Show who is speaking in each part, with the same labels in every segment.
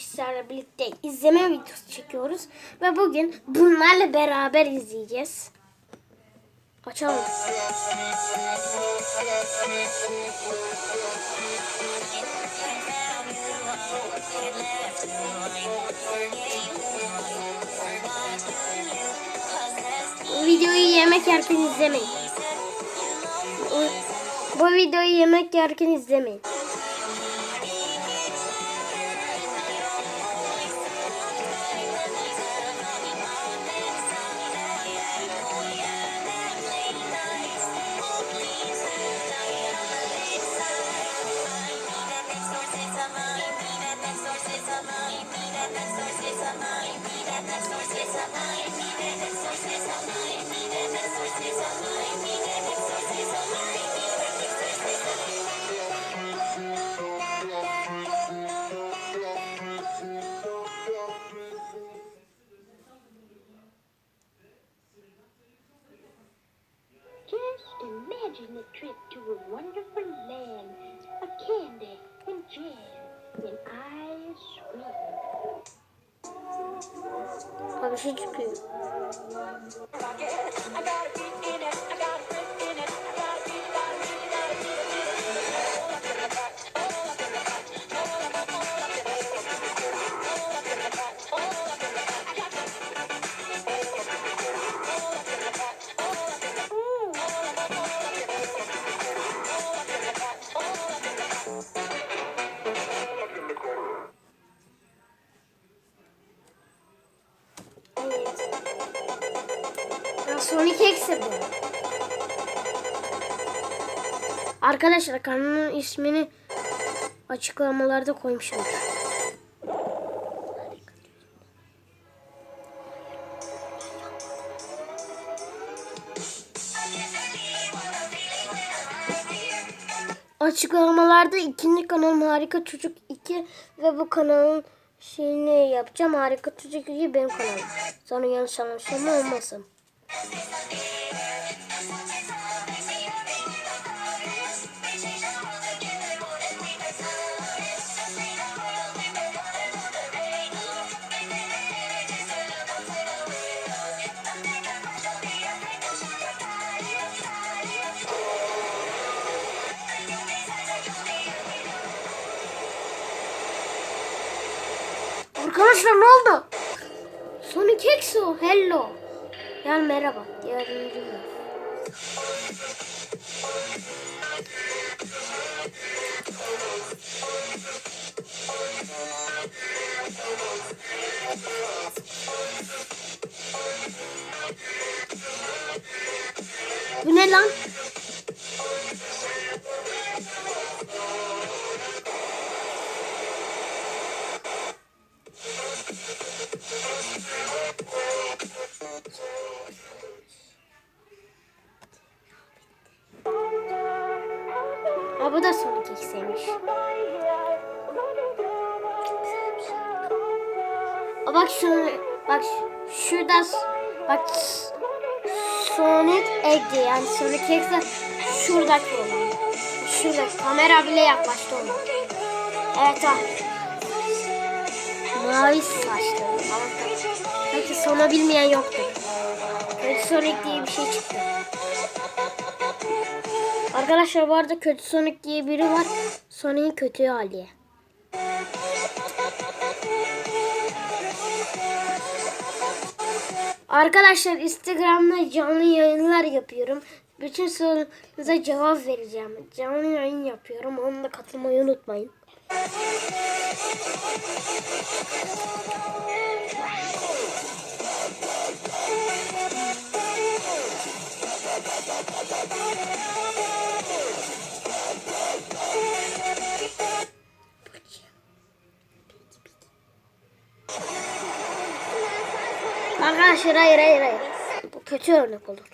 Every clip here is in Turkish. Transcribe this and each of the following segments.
Speaker 1: sizlerle birlikte izleme videosu çekiyoruz. Ve bugün bunlarla beraber izleyeceğiz. Açalım. Videoyu yemek yerken izlemeyin. Bu videoyu yemek yerken izlemeyin.
Speaker 2: A trip to a wonderful land of candy and jam and ice cream.
Speaker 1: Şey çıkıyor. Evet. Ya Sonic X'e bu. Arkadaşlar kanalın ismini açıklamalarda koymuşum. Açıklamalarda ikinci kanalım Harika Çocuk 2 ve bu kanalın şeyini yapacağım. Harika Çocuk 2 benim kanalım. Sonra yanlış anlaşılma olmasın. Arkadaşlar ne oldu? Sonic Exo, hello. Yani merhaba. Yardımcı? Bu ne lan? Ha bu da Sonic X'ymiş. Aa, bak şunu bak şurada bak Sonic X yani Sonic X'e şuradaki olan. Şuradaki kamera bile yaklaştı ona. Evet ha. Mavi saçlı. Ama belki sonu bilmeyen yoktur. Kötü Sonic diye bir şey çıktı. Arkadaşlar bu arada kötü Sonic diye biri var. Sonic'in kötü hali. Arkadaşlar Instagram'da canlı yayınlar yapıyorum. Bütün sorularınıza cevap vereceğim. Canlı yayın yapıyorum. Onu da katılmayı unutmayın. Arkadaşlar hayır hayır hayır. Bu kötü örnek olur.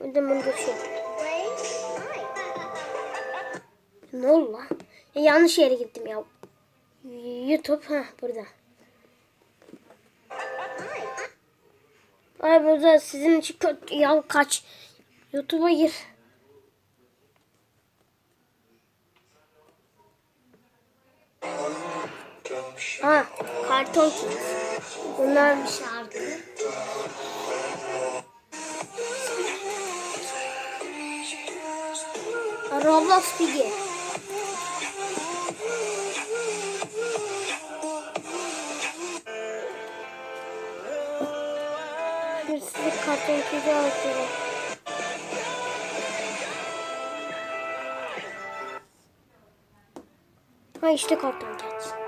Speaker 1: Da bunu şey. Ne oldu lan? Ya yanlış yere gittim ya. YouTube ha burada. Ay burada sizin için kötü ya kaç. YouTube'a gir. Ha, karton kit. Bunlar bir şarkı. Roblox Piggy. Size karton kiti atıyorum. Ha işte karton kit.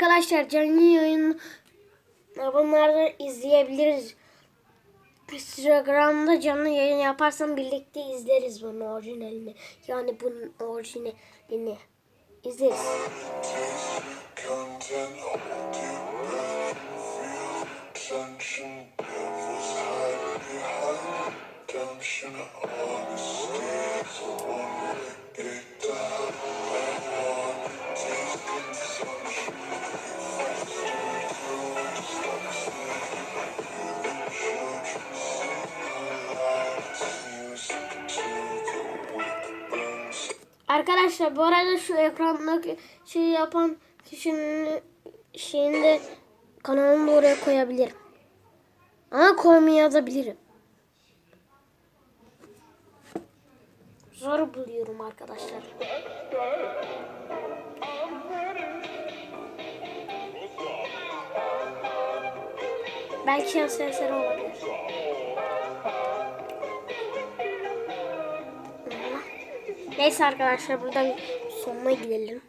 Speaker 1: Arkadaşlar canlı yayın bunlarda izleyebiliriz. Instagram'da canlı yayın yaparsam birlikte izleriz bunun orijinalini. Yani bunun orijinalini izleriz.
Speaker 3: Tension.
Speaker 1: Arkadaşlar bu arada şu ekrandaki şeyi yapan kişinin şeyini de kanalını da oraya koyabilirim. Ama koymaya da bilirim. Zor buluyorum arkadaşlar. Belki şans eseri olabilir. Neyse arkadaşlar buradan sonuna gidelim.